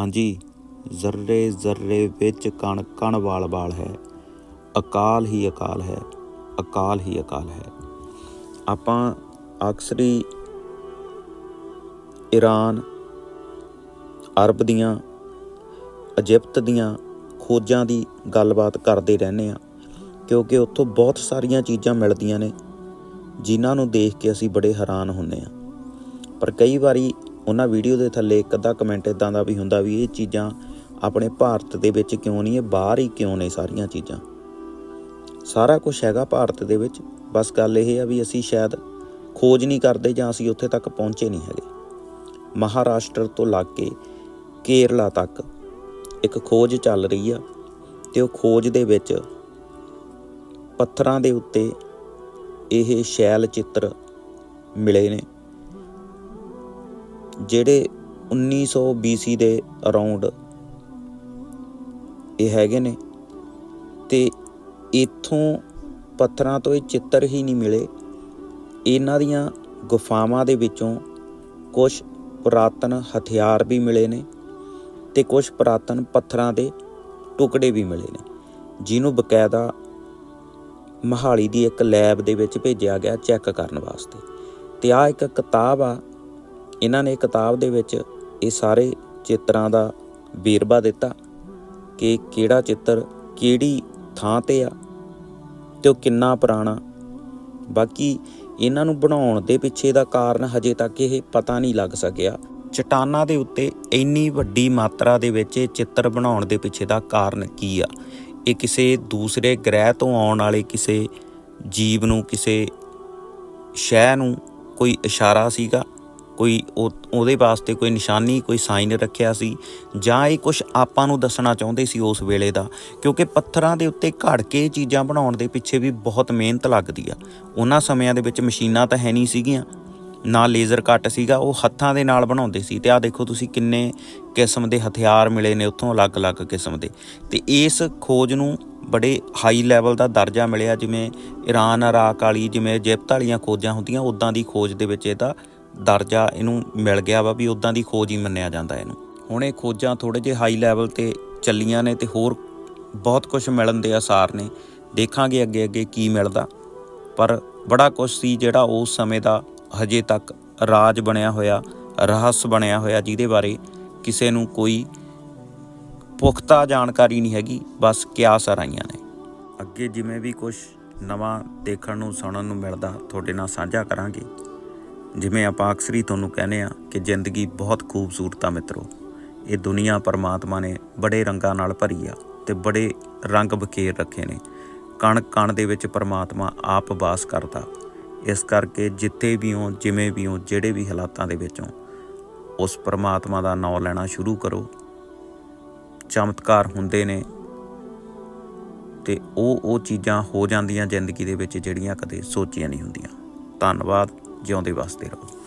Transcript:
ਹਾਂਜੀ, ਜ਼ਰਰੇ ਜ਼ਰਰੇ ਵਿੱਚ ਕਣ ਕਣ ਵਾਲ ਵਾਲ ਹੈ। ਅਕਾਲ ਹੀ ਅਕਾਲ ਹੈ, ਅਕਾਲ ਹੀ ਅਕਾਲ ਹੈ। ਆਪਾਂ ਅਕਸਰੀ ਈਰਾਨ ਅਰਬ ਦੀਆਂ, ਇਜਿਪਤ ਦੀਆਂ ਖੋਜਾਂ ਦੀ ਗੱਲਬਾਤ ਕਰਦੇ ਰਹਿੰਦੇ ਆ ਕਿਉਂਕਿ ਉੱਥੋਂ ਬਹੁਤ ਸਾਰੀਆਂ ਚੀਜ਼ਾਂ ਮਿਲਦੀਆਂ ਨੇ, ਜਿਨ੍ਹਾਂ ਨੂੰ ਦੇਖ ਕੇ ਅਸੀਂ ਬੜੇ ਹੈਰਾਨ ਹੁੰਨੇ ਆ ਪਰ ਕਈ ਵਾਰੀ ਉਹਨਾਂ ਵੀਡੀਓ ਦੇ ਥੱਲੇ ਇੱਕ ਅੱਧਾ ਕਮੈਂਟ ਇਦਾਂ ਦਾ ਵੀ ਹੁੰਦਾ ਵੀ ਇਹ ਚੀਜ਼ਾਂ ਆਪਣੇ ਭਾਰਤ ਦੇ ਵਿੱਚ ਕਿਉਂ ਨਹੀਂ, ਇਹ ਬਾਹਰ ਹੀ ਕਿਉਂ ਨੇ ਸਾਰੀਆਂ ਚੀਜ਼ਾਂ। ਸਾਰਾ ਕੁਝ ਹੈਗਾ ਭਾਰਤ ਦੇ ਵਿੱਚ। ਬਸ ਗੱਲ ਇਹ ਆ ਵੀ ਅਸੀਂ ਸ਼ਾਇਦ ਖੋਜ ਨਹੀਂ ਕਰਦੇ ਜਾਂ ਅਸੀਂ ਉੱਥੇ ਤੱਕ ਪਹੁੰਚੇ ਨਹੀਂ ਹੈਗੇ। ਮਹਾਰਾਸ਼ਟਰ ਤੋਂ ਲੱਗ ਕੇ ਕੇਰਲਾ ਤੱਕ ਇੱਕ ਖੋਜ ਚੱਲ ਰਹੀ ਆ ਤੇ ਉਹ ਖੋਜ ਦੇ ਵਿੱਚ ਪੱਥਰਾਂ ਦੇ ਉੱਤੇ ਇਹ ਸ਼ੈਲ ਚਿੱਤਰ ਮਿਲੇ ਨੇ। ਜਿਹੜੇ 1900 BC ਦੇ ਅਰਾਊਂਡ ਇਹ ਹੈਗੇ ਨੇ ਤੇ ਇਥੋਂ ਪੱਥਰਾਂ ਤੋਂ ਇਹ ਚਿੱਤਰ ਹੀ ਨਹੀਂ ਮਿਲੇ। ਇਹਨਾਂ ਦੀਆਂ ਗੁਫਾਵਾਂ ਦੇ ਵਿੱਚੋਂ ਕੁਝ ਪੁਰਾਤਨ ਹਥਿਆਰ ਵੀ ਮਿਲੇ ਨੇ ਤੇ ਕੁਝ ਪੁਰਾਤਨ ਪੱਥਰਾਂ ਦੇ ਟੁਕੜੇ ਵੀ ਮਿਲੇ ਨੇ, ਜਿਹਨੂੰ ਬਕਾਇਦਾ ਮਹਾਲੀ ਦੀ ਇੱਕ ਲੈਬ ਦੇ ਵਿੱਚ ਭੇਜਿਆ ਗਿਆ ਚੈੱਕ ਕਰਨ ਵਾਸਤੇ। ਤੇ ਆ ਇੱਕ ਕਿਤਾਬ ਆ ਇਹਨਾਂ ਨੇ ਕਿਤਾਬ ਦੇ ਵਿੱਚ ਇਹ ਸਾਰੇ ਚਿੱਤਰਾਂ ਦਾ ਵੇਰਵਾ ਦਿੱਤਾ ਕਿ ਕਿਹੜਾ ਚਿੱਤਰ ਕਿਹੜੀ ਥਾਂ ਤੇ ਆ ਤੇ ਉਹ ਕਿੰਨਾ ਪੁਰਾਣਾ। ਬਾਕੀ ਇਹਨਾਂ ਨੂੰ ਬਣਾਉਣ ਦੇ ਪਿੱਛੇ ਦਾ ਕਾਰਨ ਹਜੇ ਤੱਕ ਇਹ ਪਤਾ ਨਹੀਂ ਲੱਗ ਸਕਿਆ। ਚਟਾਨਾਂ ਦੇ ਉੱਤੇ ਇੰਨੀ ਵੱਡੀ ਮਾਤਰਾ ਦੇ ਵਿੱਚ ਇਹ ਚਿੱਤਰ ਬਣਾਉਣ ਦੇ ਪਿੱਛੇ ਦਾ ਕਾਰਨ ਕੀ ਆ? ਇਹ ਕਿਸੇ ਦੂਸਰੇ ਗ੍ਰਹਿ ਤੋਂ ਆਉਣ ਵਾਲੇ ਕਿਸੇ ਜੀਵ ਨੂੰ, ਕਿਸੇ ਸ਼ੈ ਨੂੰ ਕੋਈ ਇਸ਼ਾਰਾ ਸੀਗਾ? ਕੋਈ ਉਹ- ਉਹਦੇ ਵਾਸਤੇ ਕੋਈ ਨਿਸ਼ਾਨੀ, ਕੋਈ ਸਾਈਨ ਰੱਖਿਆ ਸੀ ਜਾਂ ਇਹ ਕੁਝ ਆਪਾਂ ਨੂੰ ਦੱਸਣਾ ਚਾਹੁੰਦੇ ਸੀ ਉਸ ਵੇਲੇ ਦਾ? ਕਿਉਂਕਿ ਪੱਥਰਾਂ ਦੇ ਉੱਤੇ ਘੜ ਕੇ ਚੀਜ਼ਾਂ ਬਣਾਉਣ ਦੇ ਪਿੱਛੇ ਵੀ ਬਹੁਤ ਮਿਹਨਤ ਲੱਗਦੀ ਆ। ਉਹਨਾਂ ਸਮਿਆਂ ਦੇ ਵਿੱਚ ਮਸ਼ੀਨਾਂ ਤਾਂ ਹੈ ਨਹੀਂ ਸੀਗੀਆਂ। ਨਾ ਲੇਜ਼ਰ ਕੱਟ ਸੀਗਾ, ਉਹ ਹੱਥਾਂ ਦੇ ਨਾਲ ਬਣਾਉਂਦੇ ਸੀ ਤੇ ਆ ਦੇਖੋ ਤੁਸੀਂ ਕਿੰਨੇ ਕਿਸਮ ਦੇ ਹਥਿਆਰ ਮਿਲੇ ਨੇ ਉੱਥੋਂ ਅਲੱਗ-ਅਲੱਗ ਕਿਸਮ ਦੇ। ਤੇ ਇਸ ਖੋਜ ਨੂੰ ਬੜੇ ਹਾਈ ਲੈਵਲ ਦਾ ਦਰਜਾ ਮਿਲਿਆ, ਜਿਵੇਂ ਈਰਾਨ ਇਰਾਕ ਵਾਲੀ, ਜਿਵੇਂ ਇਜਿਪਟ ਵਾਲੀਆਂ ਖੋਜਾਂ ਹੁੰਦੀਆਂ ਉਦਾਂ ਦੀ ਖੋਜ ਦੇ ਵਿੱਚ ਇਹਦਾ ਦਰਜਾ ਇਹਨੂੰ ਮਿਲ ਗਿਆ ਵਾ ਵੀ ਉਦਾਂ ਦੀ ਖੋਜ ਹੀ ਮੰਨਿਆ ਜਾਂਦਾ ਇਹਨੂੰ। ਹੁਣ ਇਹ ਖੋਜਾਂ ਥੋੜੇ ਜਿਹੇ ਹਾਈ ਲੈਵਲ ਤੇ ਚੱਲੀਆਂ ਨੇ ਤੇ ਹੋਰ ਬਹੁਤ ਕੁਝ ਮਿਲਣ ਦੇ ਆਸਾਰ ਨੇ। ਦੇਖਾਂਗੇ ਅੱਗੇ ਅੱਗੇ ਕੀ ਮਿਲਦਾ। ਪਰ ਬੜਾ ਕੁਝ ਸੀ ਜਿਹੜਾ ਉਸ ਸਮੇਂ ਦਾ ਹਜੇ ਤੱਕ ਰਾਜ ਬਣਿਆ ਹੋਇਆ, ਰਹੱਸ ਬਣਿਆ ਹੋਇਆ ਜਿਹਦੇ ਬਾਰੇ ਕਿਸੇ ਨੂੰ ਕੋਈ ਪੁਖਤਾ ਜਾਣਕਾਰੀ ਨਹੀਂ ਹੈਗੀ, ਬਸ ਕਿਆਸ ਰਾਈਆਂ ਨੇ। ਅੱਗੇ ਜਿਵੇਂ ਵੀ ਕੁਝ ਨਵਾਂ ਦੇਖਣ ਨੂੰ, ਸੁਣਨ ਨੂੰ ਮਿਲਦਾ, ਤੁਹਾਡੇ ਨਾਲ ਸਾਂਝਾ ਕਰਾਂਗੇ। ਜਿਵੇਂ ਆਪਾਂ ਅਕਸਰ ਹੀ ਤੁਹਾਨੂੰ ਕਹਿੰਦੇ ਆ ਕਿ ਜ਼ਿੰਦਗੀ ਬਹੁਤ ਖੂਬਸੂਰਤ ਆ ਮਿੱਤਰੋ। ਇਹ ਦੁਨੀਆ ਪਰਮਾਤਮਾ ਨੇ ਬੜੇ ਰੰਗਾਂ ਨਾਲ ਭਰੀ ਆ ਤੇ ਬੜੇ ਰੰਗ ਬਖੇਰ ਰੱਖੇ ਨੇ। ਕਣ ਕਣ ਦੇ ਵਿੱਚ ਪਰਮਾਤਮਾ ਆਪ ਵਾਸ ਕਰਦਾ। ਇਸ ਕਰਕੇ ਜਿੱਥੇ ਵੀ ਹੋ, ਜਿਵੇਂ ਵੀ ਹੋ, ਜਿਹੜੇ ਵੀ ਹਾਲਾਤਾਂ ਦੇ ਵਿੱਚੋਂ ਉਸ ਪਰਮਾਤਮਾ ਦਾ ਨਾਮ ਲੈਣਾ ਸ਼ੁਰੂ ਕਰੋ। ਚਮਤਕਾਰ ਹੁੰਦੇ ਨੇ ਤੇ ਉਹ ਉਹ ਚੀਜ਼ਾਂ ਹੋ ਜਾਂਦੀਆਂ ਜ਼ਿੰਦਗੀ ਦੇ ਵਿੱਚ ਜਿਹੜੀਆਂ ਕਦੇ ਸੋਚੀਆਂ ਨਹੀਂ ਹੁੰਦੀਆਂ। ਧੰਨਵਾਦ। ਜਿਉਂਦੇ ਵਸਦੇ ਰਹੋ।